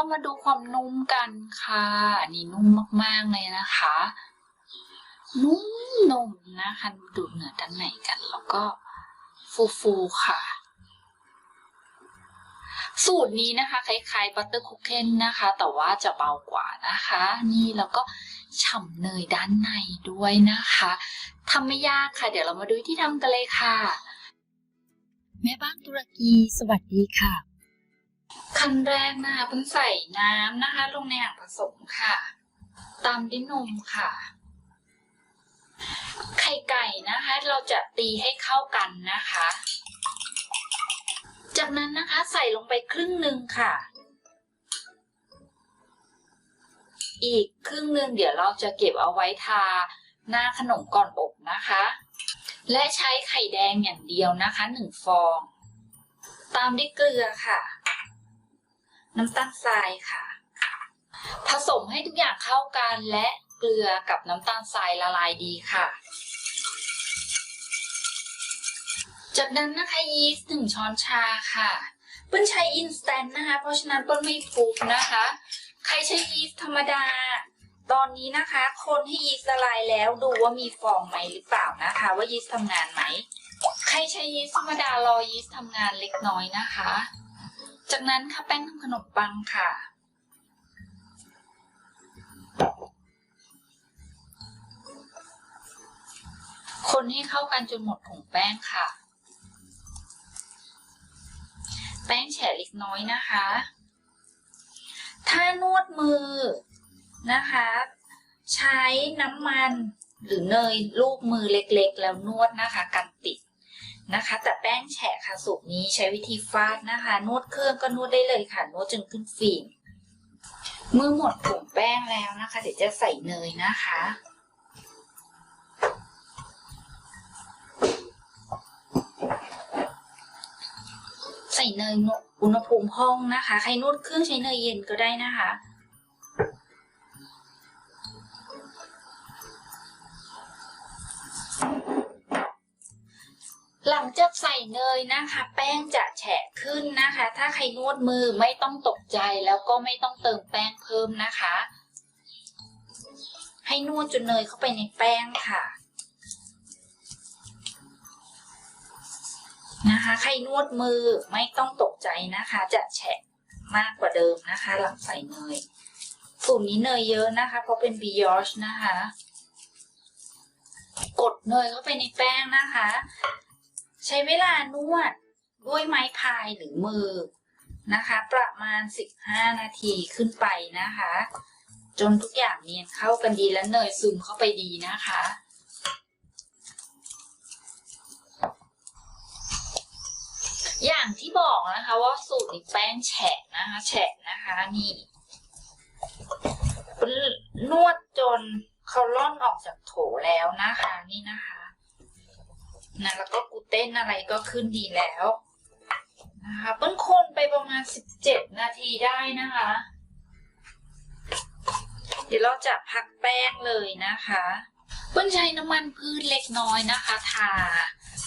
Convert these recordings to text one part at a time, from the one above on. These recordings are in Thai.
เรามาดูความนุ่มกันค่ะ นี่นุ่มมากๆเลยนะคะ นุ่มๆนะคะ ดูเนื้อด้านในกัน แล้วก็ฟูๆค่ะ สูตรนี้นะคะ คล้ายๆบัตเตอร์คุกเคนนะคะ แต่ว่าจะเบากว่านะคะ นี่แล้วก็ฉ่ำเนยด้านในด้วยนะคะทำไม่ยากค่ะ เดี๋ยวเรามาดูวิธีทำกันเลยค่ะ แม่บ้านตุรกี สวัสดีค่ะ ขั้นแรกนะคะเพิ่งใส่น้ำนะคะ ลงในอ่างผสมค่ะ ตามด้วยนมค่ะ ไข่ไก่นะคะ เราจะตีให้เข้ากันนะคะ จากนั้นนะคะใส่ลงไปครึ่งหนึ่งค่ะ อีกครึ่งหนึ่งเดี๋ยวเราจะเก็บเอาไว้ทาหน้าขนมก่อนอบนะคะ และใช้ไข่แดงอย่างเดียวนะคะหนึ่งฟอง ตามด้วยเกลือค่ะ น้ำตาลทรายค่ะ ผสมให้ทุกอย่างเข้ากันและเกลือกับน้ำตาลทรายละลายดีค่ะ จากนั้นนะคะยีสต์หนึ่งช้อนชาค่ะเปิ้ลใช้อินสแตนต์นะคะ เพราะฉะนั้นเปิ้ลไม่ปรุงนะคะ ใครใช้ยีสต์ธรรมดา ตอนนี้นะคะ คนให้ยีสต์ละลายแล้วดูว่ามีฟองไหมหรือเปล่านะคะ ว่ายีสต์ทำงานไหม ใครใช้ยีสต์ธรรมดารอยีสต์ทำงานเล็กน้อยนะคะ จากนั้นค่ะแป้งทำขนมปังค่ะ คนให้เข้ากันจนหมดผงแป้งค่ะ แป้งแฉะเล็กน้อยนะคะ ถ้านวดมือนะคะ ใช้น้ำมันหรือเนยลูกมือเล็กๆ แล้วนวดนะคะกันติด นะคะ แต่แป้งแฉะค่ะสูตรนี้ใช้วิธีฟาดนะคะ นวดเครื่องก็นวดได้เลยค่ะ นวดจนขึ้นฟิล์มเมื่อหมดผงแป้งแล้วนะคะ เดี๋ยวจะใส่เนยนะคะ ใส่เนยอุณหภูมิห้องนะคะ ใครนวดเครื่องใช้เนยเย็นก็ได้นะคะ หลังจากใส่เนยนะคะ แป้งจะแฉะขึ้นนะคะ ถ้าใครนวดมือไม่ต้องตกใจแล้วก็ไม่ต้องเติมแป้งเพิ่มนะคะ ให้นวดจนเนยเข้าไปในแป้งค่ะนะคะ ใครนวดมือไม่ต้องตกใจนะคะ จะแฉะมากกว่าเดิมนะคะ หลังใส่เนยสูตรนี้เนยเยอะนะคะ เพราะเป็นบิยอชนะคะ กดเนยเข้าไปในแป้งนะคะ ใช้เวลานวดด้วยไม้พายหรือมือนะคะ ประมาณ 15 นาทีขึ้นไปนะคะ จนทุกอย่างเนียนเข้ากันดีและเนยซึมเข้าไปดีนะคะอย่างที่บอกนะคะว่าสูตรนี้แป้งแฉะนะคะ แฉะนะคะนี่นวดจนเขาล่อนออกจากโถแล้วนะคะ นี่นะคะนะแล้วก็ เต้นอะไรก็ขึ้นดีแล้วนะคะเปิ้ลคนไปประมาณสิบเจ็ดนาทีได้นะคะ เดี๋ยวเราจะพักแป้งเลยนะคะเปิ้ลใช้น้ำมันพืชเล็กน้อยนะคะ ทา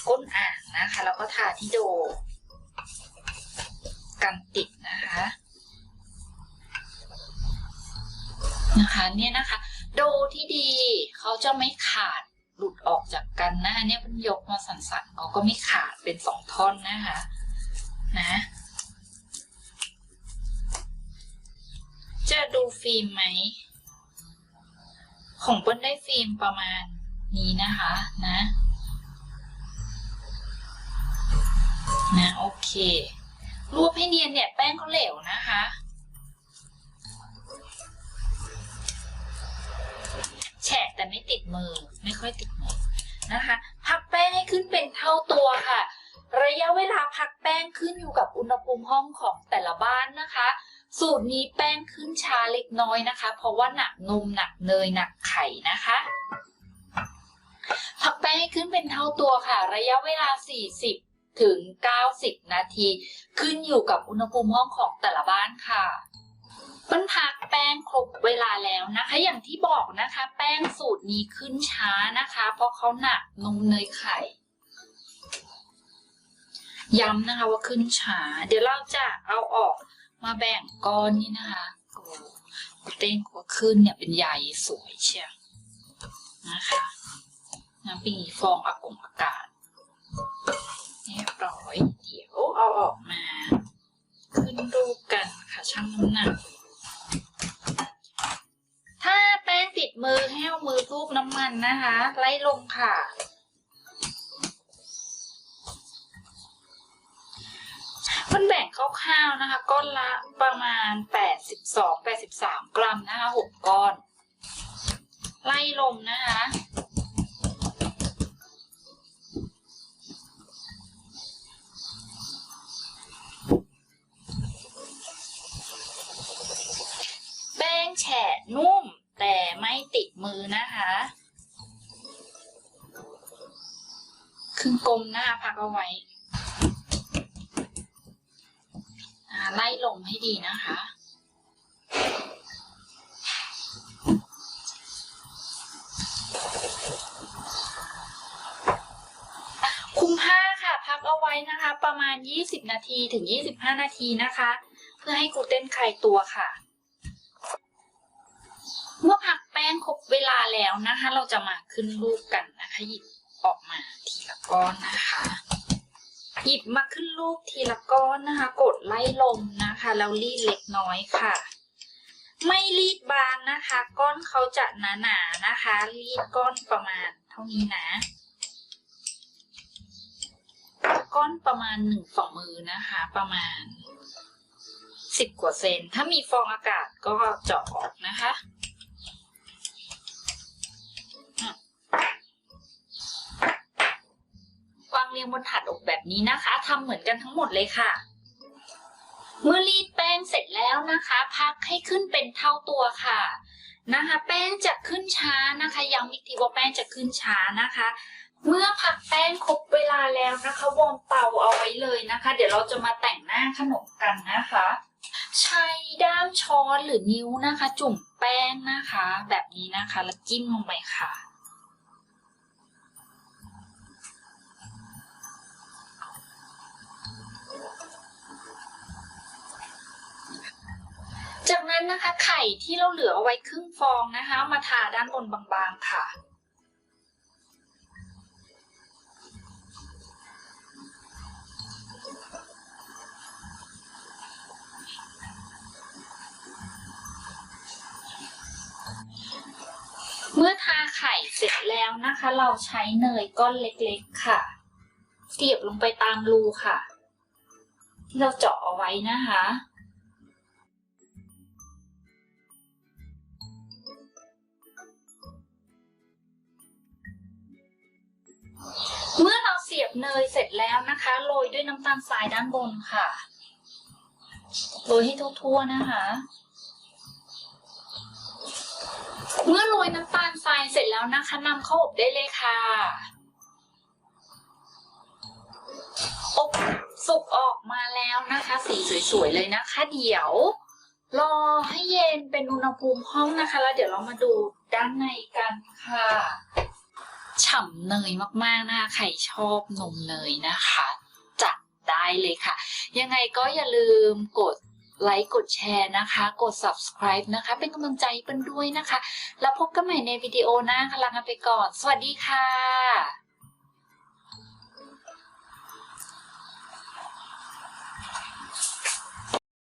ก้นอ่างนะคะ แล้วก็ทาที่โด กันติดนะคะนะคะเนี่ยนะคะ โดที่ดีเขาจะไม่ขาด หลุดออกจากกันนะเนี่ยมันยกมาสั่นๆเขาก็ไม่ขาดเป็นสองท่อนนะคะนะจะดูฟิล์มไหม ของเปิ้ลได้ฟิล์มประมาณนี้นะคะนะนะโอเค รวบให้เนียนเนี่ยแป้งเขาเหลวนะคะ แฉะแต่ไม่ติดมือ ไม่ค่อยติดมือนะคะ พักแป้งให้ขึ้นเป็นเท่าตัวค่ะ ระยะเวลาพักแป้งขึ้นอยู่กับอุณหภูมิห้องของแต่ละบ้านนะคะ สูตรนี้แป้งขึ้นช้าเล็กน้อยนะคะ เพราะว่าหนักนมหนักเนยหนักไข่นะคะพักแป้งให้ขึ้นเป็นเท่าตัวค่ะ ระยะเวลา 40 ถึง 90 นาที ขึ้นอยู่กับอุณหภูมิห้องของแต่ละบ้านค่ะ มันพักแป้งครบเวลาแล้วนะคะ อย่างที่บอกนะคะ แป้งสูตรนี้ขึ้นช้านะคะ เพราะเขาหนักนมเนยไข่ ย้ำนะคะว่าขึ้นช้า เดี๋ยวเราจะเอาออกมาแบ่งก้อนนี่นะคะโอ้กูเต้นกว่าขึ้นเนี่ยเป็นใยสวยเชียวนะคะน้ำปีฟองอากงอากาศเรียบร้อย เดี๋ยวเอาออกมา ขึ้นรูปกันค่ะช่างน้ำหนัก ถ้าแป้งติดมือให้เอามือรูปน้ำมันนะคะ ไล่ลงค่ะ มันแบ่งคร่าวๆนะคะ ก้อนละประมาณ 82 83 กรัมนะคะ 6 ก้อน ไล่ลงนะคะ แป้งแฉะนุ่มแต่ไม่ติดมือนะคะ ครึ่งกล มหน้าพักเอาไว้ไล่ลงให้ดีนะคะ คุมผ้าค่ะพักเอาไว้นะคะ ประมาณ 20 นาทีถึง 25 นาทีนะคะ เพื่อให้กูเต้นคลายตัวค่ะ เมื่อพักแป้งครบเวลาแล้วนะคะ เราจะมาขึ้นรูปกันนะคะหยิบ ออกมาทีละก้อนนะคะ หยิบมาขึ้นรูปทีละก้อนนะคะ กดไล่ลมนะคะแล้วรีดเล็กน้อยค่ะ ไม่รีดบางนะคะ ก้อนเขาจะหนาๆนนะคะ รีดก้อนประมาณเท่านี้นะ ก้อนประมาณหนึ่งฝ่ามือนะคะ ประมาณสิบกว่าเซน ถ้ามีฟองอากาศก็เจาะออกนะคะ วางเรี ยงบนถาดอบแบบนี้นะคะทำเหมือนกันทั้งหมดเลยค่ะ เมื่อรีดแป้งเสร็จแล้วนะคะ พักให้ขึ้นเป็นเท่าตัวค่ะนะคะ แป้งจะขึ้นช้านะคะย้ำอีกทีว่าแป้งจะขึ้นช้านะคะ เมื่อพักแป้งครบเวลาแล้วนะคะวอร์มเตาเอาไว้เลยนะคะ เดี๋ยวเราจะมาแต่งหน้าขนมกันนะคะ ใช้ด้ามช้อนหรือนิ้วนะคะ จุ่มแป้งนะคะ แบบนี้นะคะ แล้วจิ้มลงไปค่ะ จากนั้นนะคะไข่ที่เราเหลือเอาไว้ครึ่งฟองนะคะ มาทาด้านบนบางๆค่ะเมื่อทาไข่เสร็จแล้วนะคะ เราใช้เนยก้อนเล็กๆค่ะ เสียบลงไปตามรูค่ะ ที่เราเจาะเอาไว้นะคะ เมื่อเราเสียบเนยเสร็จแล้วนะคะโรยด้วยน้ำตาลทรายด้านบนค่ะโรยให้ทั่วๆนะคะ เมื่อโรยน้ำตาลทรายเสร็จแล้วนะคะนำเข้าอบได้เลยค่ะอบสุกออกมาแล้วนะคะ สีสวยๆเลยนะคะ เดี๋ยวรอให้เย็นเป็นอุณหภูมิห้องนะคะ แล้วเดี๋ยวเรามาดูด้านในกันค่ะ ฉ่ำเนยมากๆนะคะใครชอบนมเนยนะคะ จัดได้เลยค่ะ ยังไงก็อย่าลืมกดไลค์กดแชร์นะคะ กด subscribe นะคะ เป็นกำลังใจให้เปิ้ลด้วยนะคะ แล้วพบกันใหม่ในวิดีโอหน้าค่ะลากันไปก่อน สวัสดีค่ะ